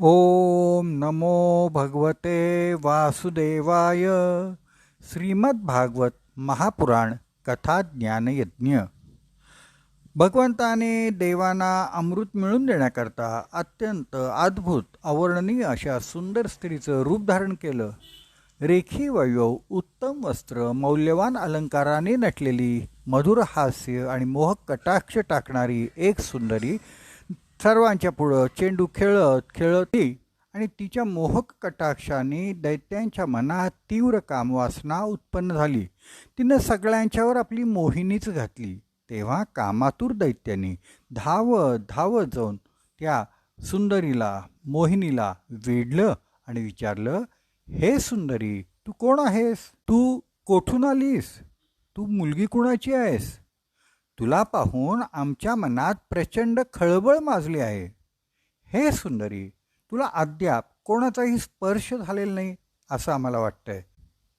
ओम नमो भगवते वासुदेवाय। श्रीमद्भागवत महापुराण कथा ज्ञानयज्ञ भगवंताने देवांना अमृत मिळून देण्याकरता अत्यंत अद्भुत अवर्णनीय अशा सुंदर स्त्रीचं रूप धारण केलं. रेखी वयव उत्तम वस्त्र मौल्यवान अलंकाराने नटलेली मधुर हास्य आणि मोहक कटाक्ष टाकणारी एक सुंदरी सर्वांच्या पुढं चेंडू खेळत खेळत ती आणि तिच्या मोहक कटाक्षाने दैत्यांच्या मनात तीव्र कामवासना उत्पन्न झाली. तिनं सगळ्यांच्यावर आपली मोहिनीच घातली. तेव्हा कामातूर दैत्याने धावत धावत जाऊन त्या सुंदरीला मोहिनीला वेढलं आणि विचारलं हे सुंदरी तू कोण आहेस? तू कोठून आलीस? तू मुलगी कुणाची आहेस? तुला पाहून आमच्या मनात प्रचंड खळबळ माजली आहे. हे सुंदरी तुला अद्याप कोणाचाही स्पर्श झालेला नाही असं आम्हाला वाटतंय.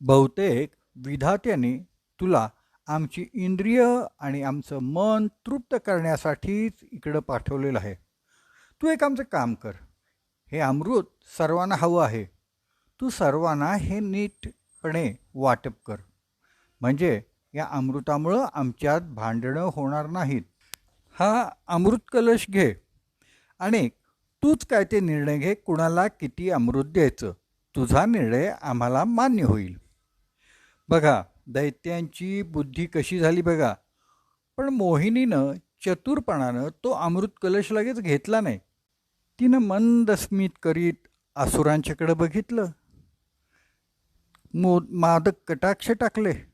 बहुतेक विधात्याने तुला आमची इंद्रिय आणि आमचं मन तृप्त करण्यासाठीच इकडं पाठवलेलं आहे. तू एक आमचं काम कर. हे अमृत सर्वांना हवं आहे. तू सर्वांना हे नीटपणे वाटप कर. म्हणजे या अमृतामुळं आमच्यात भांडणं होणार नाहीत. हा अमृत कलश घे. आणि तूच काय ते निर्णय घे कुणाला किती अमृत द्यायचं. तुझा निर्णय आम्हाला मान्य होईल. बघा दैत्यांची बुद्धी कशी झाली बघा. पण मोहिनीनं चतुरपणानं तो अमृत कलश लगेच घेतला नाही. तिनं मंद स्मित करीत आसुरांच्याकडं बघितलं. मो मादक कटाक्ष टाकले.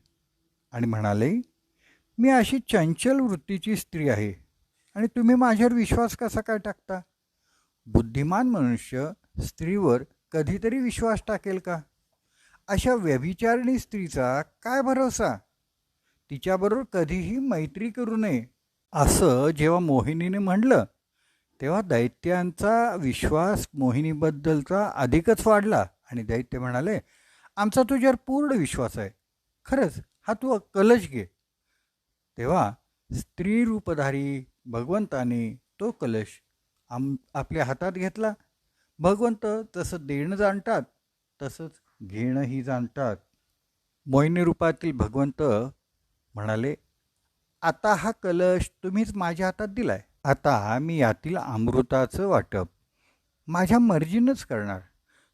आणि म्हणाले मी अशी चंचल वृत्तीची स्त्री आहे आणि तुम्ही माझ्यावर विश्वास कसा काय टाकता? बुद्धिमान मनुष्य स्त्रीवर कधीतरी विश्वास टाकेल का? अशा व्यभिचारिणी स्त्रीचा काय भरोसा? तिच्याबरोबर कधीही मैत्री करू नये. असं जेव्हा मोहिनीने म्हणलं तेव्हा दैत्यांचा विश्वास मोहिनीबद्दलचा अधिकच वाढला आणि दैत्य म्हणाले आमचा तुझ्यावर पूर्ण विश्वास आहे. खरंच हा तू कलश घे. तेव्हा स्त्री रूपधारी भगवंताने तो कलश आम आपल्या हातात घेतला. भगवंत तसं देणं जाणतात तसंच घेणंही जाणतात. मोहिनी रूपातील भगवंत म्हणाले आता हा कलश तुम्हीच माझ्या हातात दिलाय. आता मी यातील अमृताचं वाटप. माझ्या मर्जीनंच करणार.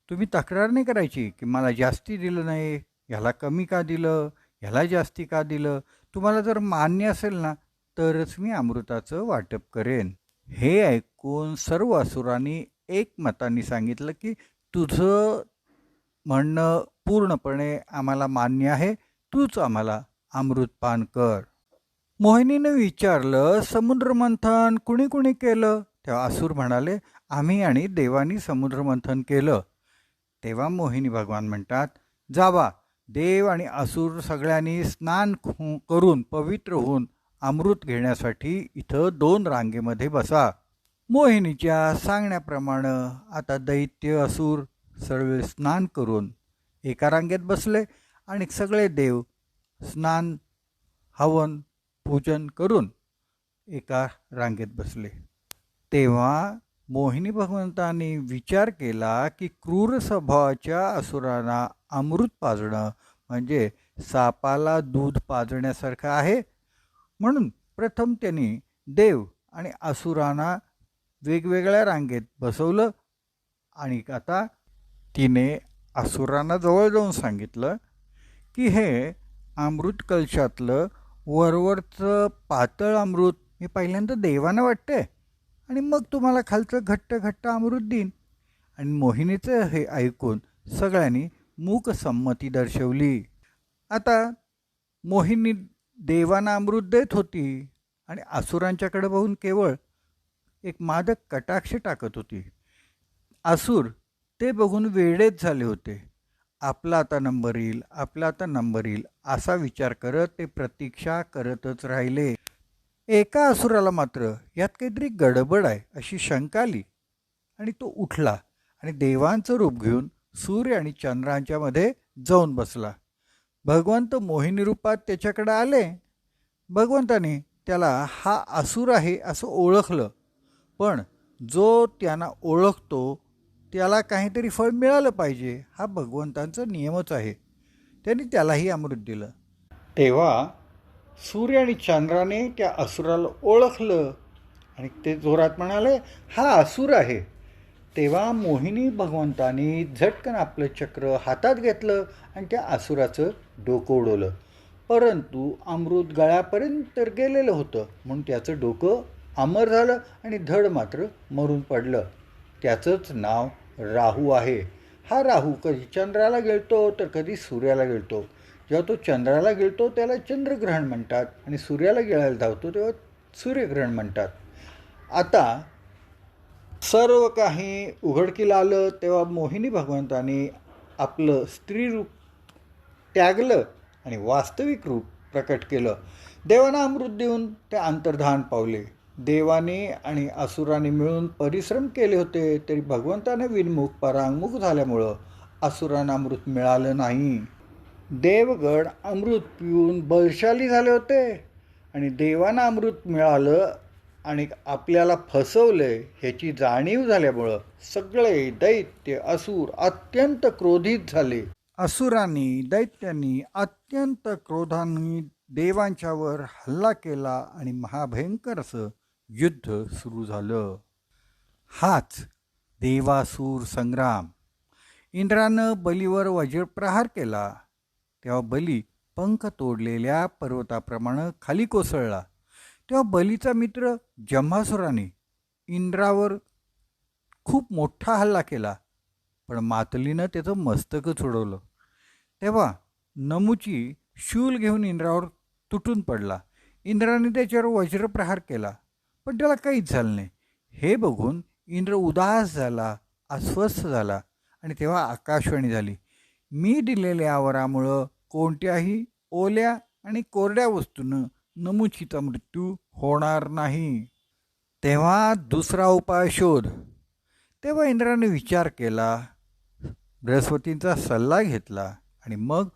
तुम्ही तक्रार नाही करायची की मला जास्ती दिलं नाही ह्याला कमी का दिलं? ह्याला जास्ती का दिलं? तुम्हाला जर मान्य असेल ना तरच मी अमृताचं वाटप करेन. हे ऐकून सर्व असुरांनी एकमताने सांगितलं की तुझं म्हणणं पूर्णपणे आम्हाला मान्य आहे. तूच आम्हाला अमृतपान कर. मोहिनीने विचारलं समुद्रमंथन कुणी कुणी केलं? तेव्हा असुर म्हणाले आम्ही आणि देवानी समुद्रमंथन केलं. तेव्हा मोहिनी भगवान म्हणतात जावा देव आणि असुर सगळ्यांनी स्नान करून पवित्र होऊन अमृत घेण्यासाठी इथं दोन रांगेमध्ये बसा. मोहिनीच्या सांगण्याप्रमाणे आता दैत्य असुर सर्व स्नान करून एका रांगेत बसले आणि सगळे देव स्नान हवन पूजन करून एका रांगेत बसले. तेव्हा मोहिनी भगवंतांनी विचार केला की क्रूर स्वभावाच्या असुरांना अमृत पाजणं म्हणजे सापाला दूध पाजण्यासारखं आहे. म्हणून प्रथम त्यांनी देव आणि असुरांना वेगवेगळ्या रांगेत बसवलं आणि आता तिने असुरांना जवळ जाऊन सांगितलं की हे अमृत कलशातलं वरवरचं पातळ अमृत मी पहिल्यांदा देवानं वाटते आणि मग तुम्हाला खालचं घट्ट घट्ट अमृत देईन. आणि मोहिनीचं हे ऐकून सगळ्यांनी मूक संमती दर्शवली. आता मोहिनी देवांना अमृत देत होती आणि असुरांच्याकडे बघून केवळ एक मादक कटाक्ष टाकत होती. असुर ते बघून वेळेत झाले होते. आपला आता नंबर येईल आपला आता नंबर येईल असा विचार करत ते प्रतीक्षा करतच राहिले. एका असुराला मात्र यात काहीतरी गडबड आहे अशी शंका आली आणि तो उठला आणि देवांचं रूप घेऊन सूर्य आणि चंद्रांच्यामध्ये जाऊन बसला. भगवंत मोहिनी रूपात त्याच्याकडे आले. भगवंताने त्याला हा असुर आहे असं ओळखलं. पण जो त्यांना ओळखतो त्याला काहीतरी फळ मिळालं पाहिजे हा भगवंतांचा नियमच आहे. त्यांनी त्यालाही अमृत दिलं. तेव्हा सूर्य आणि चंद्राने त्या असुराला ओळखलं आणि ते जोरात म्हणाले हा असुर आहे. तेव्हा मोहिनी भगवंतानी झटकन आपलं चक्र हातात घेतलं आणि त्या आसुराचं डोकं उडवलं. परंतु अमृत गळ्यापर्यंत तर गेलेलं होतं. म्हणून त्याचं डोकं अमर झालं आणि धड मात्र मरून पडलं. त्याचंच नाव राहू आहे. हा राहू कधी चंद्राला गिळतो तर कधी सूर्याला गिळतो जेव्हा तो चंद्राला गिळतो त्याला चंद्रग्रहण म्हणतात आणि सूर्याला गिळायला धावतो तेव्हा सूर्यग्रहण म्हणतात. आता सर्व काही उघडकीला आलं तेव्हा मोहिनी भगवंताने आपलं स्त्री रूप त्यागलं आणि वास्तविक रूप प्रकट केलं. देवांना अमृत देऊन ते अंतर्धान पावले. देवाने आणि असुराने मिळून परिश्रम केले होते तरी भगवंताने विनमुख परांगमुख झाल्यामुळं असुरांना अमृत मिळालं नाही. देवगड अमृत पिऊन बलशाली झाले होते आणि देवांना अमृत मिळालं आणि आपल्याला फसवलंय ह्याची जाणीव झाल्यामुळं सगळे दैत्य असुर अत्यंत क्रोधित झाले. असुरांनी दैत्यांनी अत्यंत क्रोधांनी देवांच्यावर हल्ला केला आणि महाभयंकर असं युद्ध सुरू झालं. हाच देवासूर संग्राम. इंद्रानं बलीवर वज्रप्रहार केला. तेव्हा बली पंख तोडलेल्या पर्वताप्रमाणे खाली कोसळला. तेव्हा बलीचा मित्र जम्हासुराने इंद्रावर खूप मोठा हल्ला केला पण मातलीनं त्याचं मस्तकच उडवलं तेव्हा नमुची शूल घेऊन इंद्रावर तुटून पडला. इंद्राने त्याच्यावर वज्रप्रहार केला पण त्याला काहीच झालं नाही. हे बघून इंद्र उदास झाला अस्वस्थ झाला आणि तेव्हा आकाशवाणी झाली मी दिलेल्या आवारामुळं कोणत्याही ओल्या आणि कोरड्या वस्तूनं नमुचित मृत्यू होणार नाही. तेव्हा दुसरा उपाय शोध. तेव्हा इंद्राने विचार केला बृहस्पतींचा सल्ला घेतला आणि मग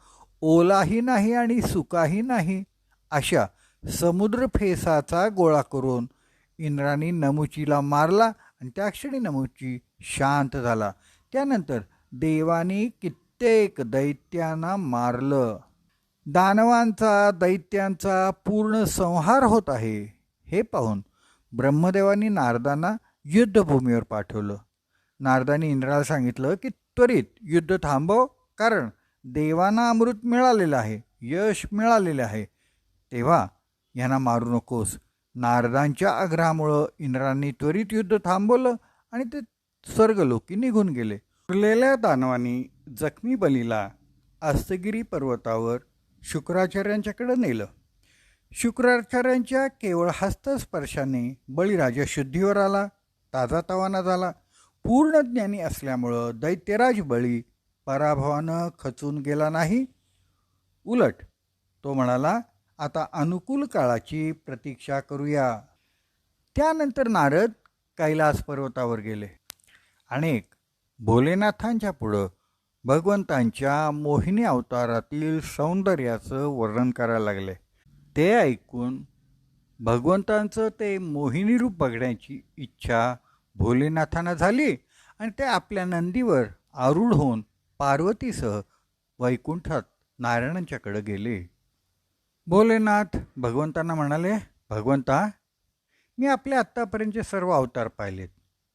ओलाही नाही आणि सुकाही नाही अशा समुद्रफेसाचा गोळा करून इंद्राने नमुचीला मारला आणि त्या क्षणी नमुची शांत झाला. त्यानंतर देवाने कित्येक दैत्यांना मारलं. दानवांचा दैत्यांचा पूर्ण संहार होत आहे. हे पाहून ब्रह्मदेवानी नारदांना युद्धभूमीवर पाठवलं. नारदांनी इंद्राला सांगितलं की त्वरित युद्ध थांबव कारण देवांना अमृत मिळालेलं आहे यश मिळालेलं आहे. तेव्हा यांना मारू नकोस. नारदांच्या आग्रहामुळं इंद्रांनी त्वरित युद्ध थांबवलं आणि ते स्वर्गलोकी निघून गेले. उरलेल्या दानवांनी जखमी बलीला आस्तगिरी पर्वतावर शुक्राचार्यांच्याकडे नेलं. शुक्राचार्यांच्या केवळ हस्तस्पर्शाने बळीराजा शुद्धीवर आला ताजा तवाना झाला. पूर्ण ज्ञानी असल्यामुळं दैत्यराज बळी पराभवानं खचून गेला नाही. उलट तो म्हणाला आता अनुकूल काळाची प्रतीक्षा करूया. त्यानंतर नारद कैलास पर्वतावर गेले. अनेक भोलेनाथांच्या पुढं भगवंतांच्या मोहिनी अवतारातील सौंदर्याचं वर्णन करायला लागले. ते ऐकून भगवंतांचं ते मोहिनी रूप बघण्याची इच्छा भोलेनाथांना झाली आणि ते आपल्या नंदीवर आरूढ होऊन पार्वतीसह वैकुंठात नारायणांच्याकडे गेले. भोलेनाथ भगवंतांना म्हणाले भगवंता मी आपले आत्तापर्यंतचे सर्व अवतार पाहिलेत.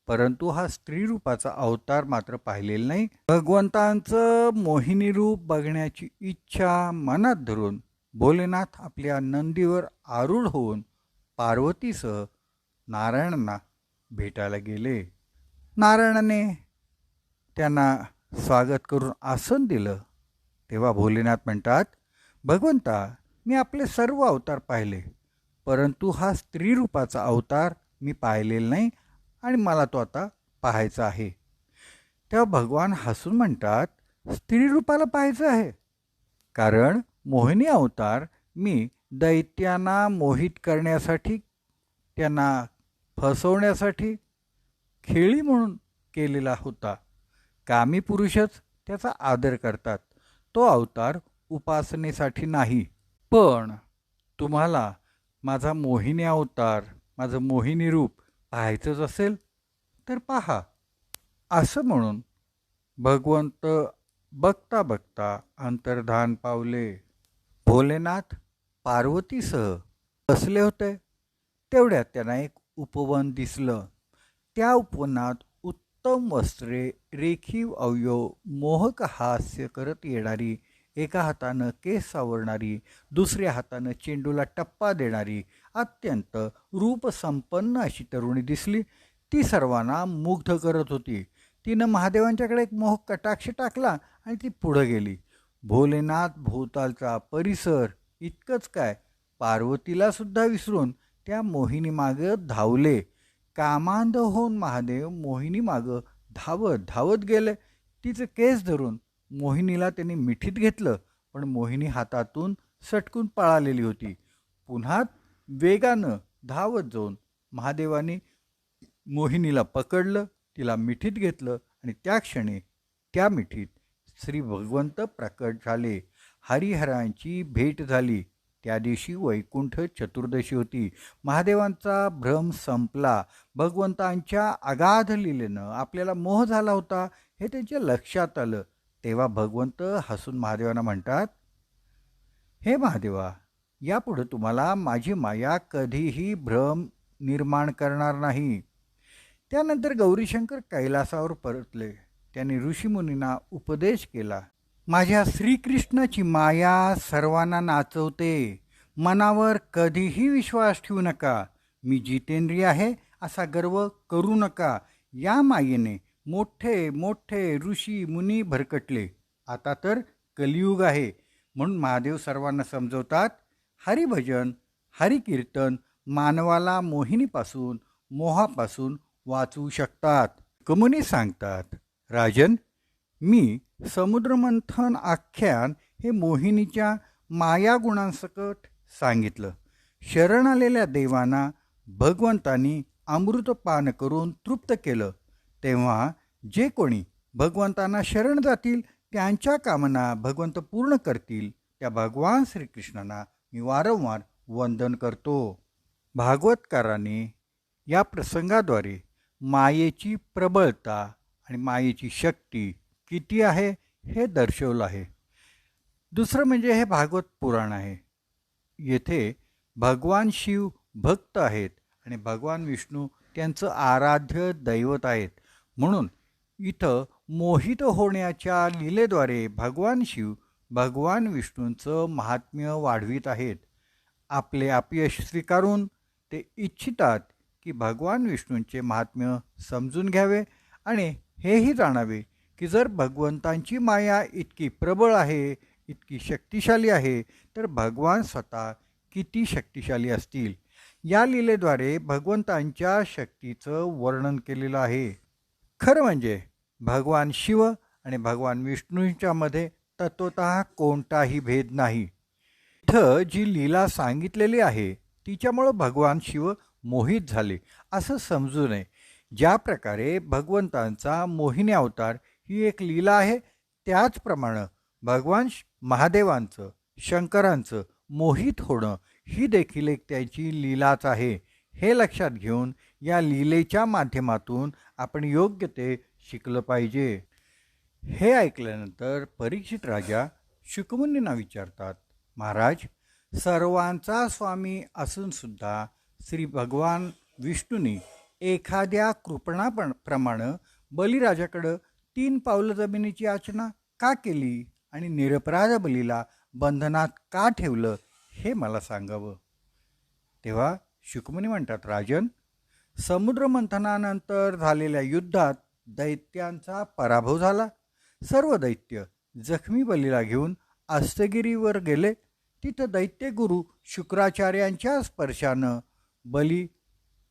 परंतु हा स्त्री रूपाचा अवतार मात्र पाहिलेला नाही. भगवंतांचं मोहिनी रूप बघण्याची इच्छा मनात धरून भोलेनाथ आपल्या नंदीवर आरूढ होऊन पार्वतीसह नारायणांना भेटायला गेले. नारायणाने त्यांना स्वागत करून आसन दिलं. तेव्हा भोलेनाथ म्हणतात भगवंता मी आपले सर्व अवतार पाहिले परंतु हा स्त्री रूपाचा अवतार मी पाहिलेला नाही. आणि मला तो आता पाहायचा आहे. तेव्हा भगवान हसून म्हणतात स्त्री रूपाला पाहायचं आहे. कारण मोहिनी अवतार मी दैत्यांना मोहित करण्यासाठी त्यांना फसवण्यासाठी खेळी म्हणून केलेला होता. कामी पुरुषच त्याचा आदर करतात. तो अवतार उपासनेसाठी नाही. पण तुम्हाला माझा मोहिनी अवतार माझं मोहिनी रूप पाहायचंच असेल तर पहा. असं म्हणून भगवंत बघता बघता अंतर्धान पावले. भोलेनाथ पार्वतीसह बसले होते. तेवढ्यात त्यांना एक उपवन दिसलं. त्या उपवनात उत्तम वस्त्रे रेखीव अवयव मोहक हास्य करत येणारी एका हातानं केस सावरणारी दुसऱ्या हातानं चेंडूला टप्पा देणारी अत्यंत रूपसंपन्न अशी तरुणी दिसली. ती सर्वांना मुग्ध करत होती. तिनं महादेवांच्याकडे एक मोह कटाक्ष टाकला आणि ती पुढं गेली. भोलेनाथ भोवतालचा परिसर इतकंच काय? पार्वतीला सुद्धा विसरून त्या मोहिनीमागं धावले. कामांध होऊन महादेव मोहिनीमागं धावत धावत गेले. तिचं केस धरून मोहिनीला त्यांनी मिठीत घेतलं. पण मोहिनी हातातून सटकून पळालेली होती. पुन्हा वेगानं धावत जाऊन महादेवाने मोहिनीला पकडलं तिला मिठीत घेतलं आणि त्या क्षणी त्या मिठीत श्री भगवंत प्रकट झाले. हरिहरांची भेट झाली. त्या दिवशी वैकुंठ चतुर्दशी होती. महादेवांचा भ्रम संपला. भगवंतांच्या अगाध लिलेनं आपल्याला मोह झाला होता हे त्यांच्या लक्षात आलं. तेव्हा भगवंत हसून महादेवांना म्हणतात हे महादेवा यापुढे तुम्हाला माझी माया कधीही भ्रम निर्माण करणार नाही. त्यानंतर गौरीशंकर कैलासावर परतले. त्यांनी ऋषीमुनींना उपदेश केला माझ्या श्रीकृष्णाची माया सर्वांना नाचवते. मनावर कधीही विश्वास ठेवू नका. मी जितेंद्रिय आहे असा गर्व करू नका. या मायेने मोठे मोठे ऋषी मुनी भरकटले. आता तर कलियुग आहे. म्हणून महादेव सर्वांना समजवतात हरिभजन हरिकीर्तन मानवाला मोहिनीपासून मोहापासून वाचवू शकतात. कमुनी सांगतात राजन मी समुद्रमंथन आख्यान हे मोहिनीच्या मायागुणांसकट सांगितलं. शरण आलेल्या देवांना भगवंतांनी अमृतपान करून तृप्त केलं. तेव्हा जे कोणी भगवंतांना शरण जातील त्यांच्या कामना भगवंत पूर्ण करतील. त्या भगवान श्रीकृष्णांना मी वारंवार वंदन करतो. भागवतकारांनी या प्रसंगाद्वारे मायेची प्रबळता आणि मायेची शक्ती किती आहे हे दर्शवलं आहे. दुसरं म्हणजे हे भागवत पुराण आहे. येथे भगवान शिव भक्त आहेत आणि भगवान विष्णू त्यांचं आराध्य दैवत आहेत. म्हणून इथं मोहित होण्याच्या लीलेद्वारे भगवान शिव भगवान विष्णूंचं महात्म्य वाढवित आहेत. आपले अपयश स्वीकारून ते इच्छितात की भगवान विष्णूंचे महात्म्य समजून घ्यावे आणि हेही जाणावे की जर भगवंतांची माया इतकी प्रबळ आहे इतकी शक्तिशाली आहे तर भगवान स्वतः किती शक्तिशाली असतील? या लीलेद्वारे भगवंतांच्या शक्तीचं वर्णन केलेलं आहे. खरं म्हणजे भगवान शिव आणि भगवान विष्णूंच्यामध्ये तत्वत कोणताही भेद नाही. इथं जी लीला सांगितलेली आहे तिच्यामुळं भगवान शिव मोहित झाले असं समजू नये. ज्या प्रकारे भगवंतांचा मोहिनी अवतार ही एक लीला आहे त्याचप्रमाणे भगवान श- महादेवांचं शंकरांचं मोहित होणं ही देखील एक त्याची लीलाच आहे. हे लक्षात घेऊन या लीलेच्या माध्यमातून आपण योग्य ते शिकलं पाहिजे. हे ऐकल्यानंतर परीक्षित राजा शुकमुनींना विचारतात महाराज सर्वांचा स्वामी असूनसुद्धा श्री भगवान विष्णूंनी एखाद्या कृपणापण प्रमाणे बलिराजाकडं तीन पावलं जमिनीची याचना का केली आणि निरपराध बलीला बंधनात का ठेवलं हे मला सांगावं? तेव्हा शुकमुनी म्हणतात राजन समुद्रमंथनानंतर झालेल्या युद्धात दैत्यांचा पराभव झाला. सर्व दैत्य जखमी बलीला घेऊन अस्तगिरीवर गेले. तिथं दैत्यगुरु शुक्राचार्यांच्या स्पर्शानं बली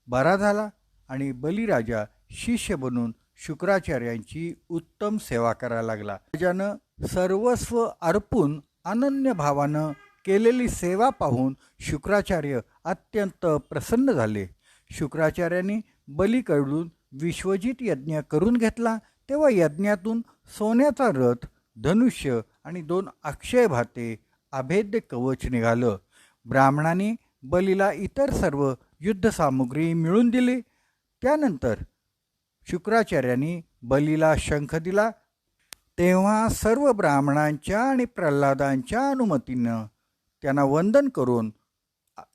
बरा झाला आणि बलिराजा शिष्य बनून शुक्राचार्यांची उत्तम सेवा करायला लागला. राजानं सर्वस्व अर्पून अनन्य भावानं केलेली सेवा पाहून शुक्राचार्य अत्यंत प्रसन्न झाले. शुक्राचार्यांनी बलीकडून विश्वजित यज्ञ करून घेतला. तेव्हा यज्ञातून सोन्याचा रथ धनुष्य आणि दोन अक्षय भाते अभेद्य कवच निघालं. ब्राह्मणाने बलीला इतर सर्व युद्धसामुग्री मिळून दिली. त्यानंतर शुक्राचार्यांनी बलीला शंख दिला. तेव्हा सर्व ब्राह्मणांच्या आणि प्रल्हादांच्या अनुमतीनं त्यांना वंदन करून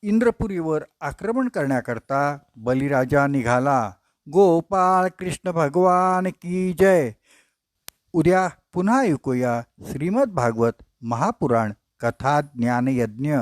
इंद्रपुरीवर आक्रमण करण्याकरता बलिराजा निघाला. गोपाळ कृष्ण भगवान की जय. उद्या पुन्हा ऐकूया श्रीमद भागवत महापुराण कथा ज्ञानयज्ञ